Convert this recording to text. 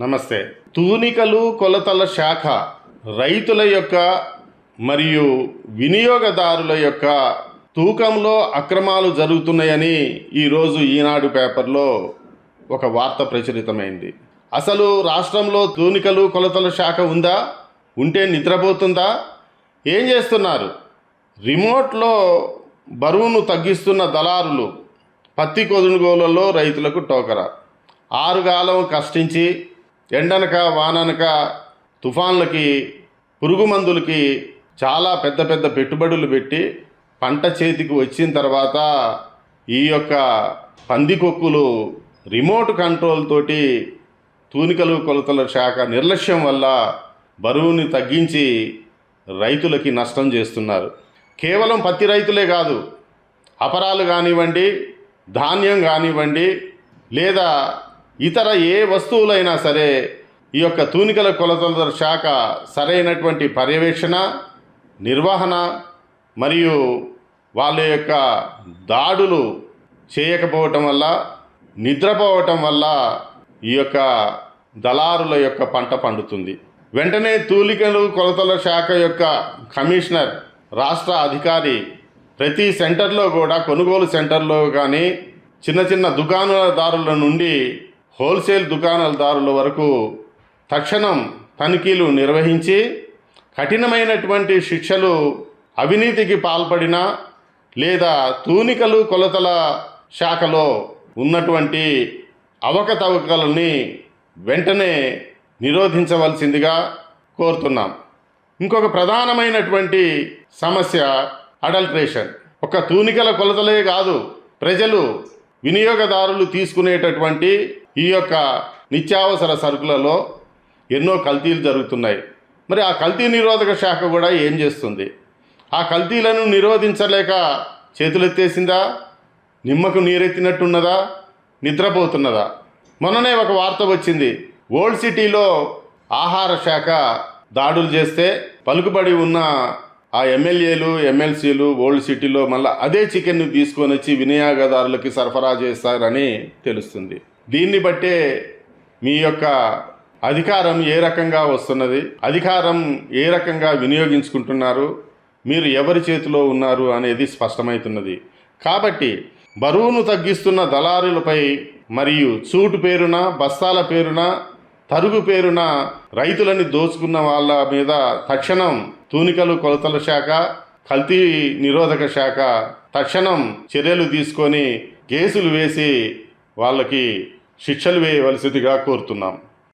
నమస్తే. తూనికలు కొలతల శాఖ రైతుల యొక్క మరియు వినియోగదారుల యొక్క తూకంలో అక్రమాలు జరుగుతున్నాయని ఈరోజు ఈనాడు పేపర్లో ఒక వార్త ప్రచురితమైంది. అసలు రాష్ట్రంలో తూనికలు కొలతల శాఖ ఉందా? ఉంటే నిద్రపోతుందా? ఏం చేస్తున్నారు? రిమోట్లో బరువును తగ్గిస్తున్న దళారులు పత్తి కొనుగోలలో రైతులకు టోకరా. ఆరుగాలం కష్టించి ఎండనక వాననక తుఫాన్లకి పురుగు మందులకి చాలా పెద్ద పెద్ద పెట్టుబడులు పెట్టి పంట చేతికి వచ్చిన తర్వాత ఈ యొక్క పందికొక్కులు రిమోట్ కంట్రోల్ తోటి తూనికలు కొలతల శాఖ నిర్లక్ష్యం వల్ల బరువుని తగ్గించి రైతులకి నష్టం చేస్తున్నారు. కేవలం పత్తి రైతులే కాదు అపరాలు కానివ్వండి ధాన్యం కానివ్వండి లేదా ఇతర ఏ వస్తువులైనా సరే ఈ యొక్క తూనికల కొలతల శాఖ సరైనటువంటి పర్యవేక్షణ నిర్వహణ మరియు వాళ్ళ యొక్క దాడులు చేయకపోవటం వల్ల నిద్రపోవటం వల్ల ఈ యొక్క దళారుల యొక్క పంట పండుతుంది. వెంటనే తూలికలు కొలతల శాఖ యొక్క కమిషనర్ రాష్ట్ర అధికారి ప్రతి సెంటర్లో కూడా కొనుగోలు సెంటర్లో కానీ చిన్న చిన్న దుకాణదారుల నుండి హోల్సేల్ దుకాణదారుల వరకు తక్షణం తనిఖీలు నిర్వహించి కఠినమైనటువంటి శిక్షలు అవినీతికి పాల్పడిన లేదా తూనికలు కొలతల శాఖలో ఉన్నటువంటి అవకతవకలని వెంటనే నిరోధించవలసిందిగా కోరుతున్నాం. ఇంకొక ప్రధానమైనటువంటి సమస్య అడల్ట్రేషన్. ఒక తూనికల కొలతలే కాదు ప్రజలు వినియోగదారులు తీసుకునేటటువంటి ఈ యొక్క నిత్యావసర సరుకులలో ఎన్నో కల్తీలు జరుగుతున్నాయి. మరి ఆ కల్తీ నిరోధక శాఖ కూడా ఏం చేస్తుంది? ఆ కల్తీలను నిరోధించలేక చేతులెత్తేసిందా? నిమ్మకు నీరెత్తినట్టున్నదా? నిద్రపోతున్నదా? మొన్ననే ఒక వార్త వచ్చింది. ఓల్డ్ సిటీలో ఆహార శాఖ దాడులు చేస్తే పలుకుబడి ఉన్న ఆ ఎమ్మెల్యేలు ఎమ్మెల్సీలు ఓల్డ్ సిటీలో మళ్ళీ అదే చికెన్ తీసుకొని వచ్చి వినియోగదారులకి సరఫరా చేస్తారని తెలుస్తుంది. దీన్ని బట్టే మీ యొక్క అధికారం ఏ రకంగా వస్తున్నది? అధికారం ఏ రకంగా వినియోగించుకుంటున్నారు? మీరు ఎవరి చేతిలో ఉన్నారు అనేది స్పష్టమవుతున్నది. కాబట్టి బరువును తగ్గిస్తున్న దళారులపై మరియు చూటు పేరున బస్తాల పేరున తరుగు పేరున రైతులని దోచుకున్న వాళ్ళ మీద తక్షణం తూనికలు కొలతల శాఖ కల్తీ నిరోధక శాఖ తక్షణం చర్యలు తీసుకొని కేసులు వేసి వాళ్ళకి శిక్షలు వేయవలసిందిగా కోరుతున్నాం.